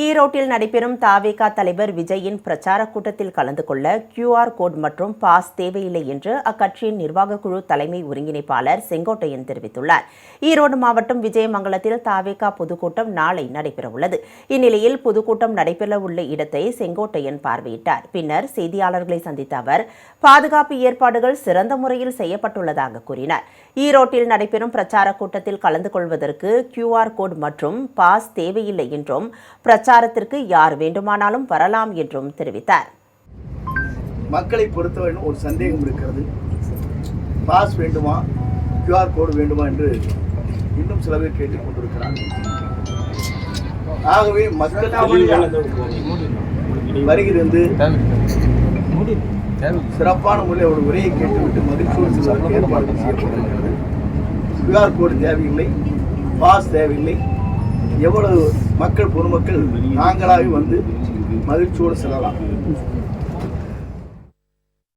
ஈரோட்டில் நடைபெறும் தாவேகா தலைவர் விஜயின் பிரச்சார கூட்டத்தில் கலந்து கொள்ள கியூஆர் கோட் மற்றும் பாஸ் தேவையில்லை என்று அக்கட்சியின் நிர்வாகக்குழு தலைமை ஒருங்கிணைப்பாளர் செங்கோட்டையன் தெரிவித்துள்ளார். ஈரோடு மாவட்டம் விஜயமங்கலத்தில் தாவேகா பொதுக்கூட்டம் நாளை நடைபெறவுள்ளது. இந்நிலையில் பொதுக்கூட்டம் நடைபெறவுள்ள இடத்தை செங்கோட்டையன் பார்வையிட்டார். பின்னர் செய்தியாளர்களை சந்தித்த அவர் பாதுகாப்பு ஏற்பாடுகள் சிறந்த முறையில் செய்யப்பட்டுள்ளதாக கூறினார். ஈரோட்டில் நடைபெறும் பிரச்சார கூட்டத்தில் கலந்து கொள்வதற்கு கியூஆர் கோட் மற்றும் பாஸ் தேவையில்லை என்றும் பிரச்சாரத்திற்கு யார் வேண்டுமானாலும் வரலாம் என்றும் தெரிவித்தார். மக்களை பொறுத்தவரை ஒரு சந்தேகம் இருக்கிறது. பாஸ் வேண்டுமா? கியூஆர் கோடு வேண்டுமா என்று இன்னும் சில பேர் கேட்டுக் கொண்டிருக்கிறார்கள். ஆகவே மக்கள் வருகிறது. சிறப்பான முறையில் ஒரு உரையை கேட்டுவிட்டு மகிழ்ச்சியோடு சில ஏற்பாடுகள் செய்யப்பட்டிருக்கிறது. கியூஆர் கோடு தேவையில்லை. பாஸ் தேவையில்லை. எவ்வளவு மக்கள் பொதுமக்கள் நாங்களாகவே வந்து மகிழ்ச்சியோடு செல்லலாம்.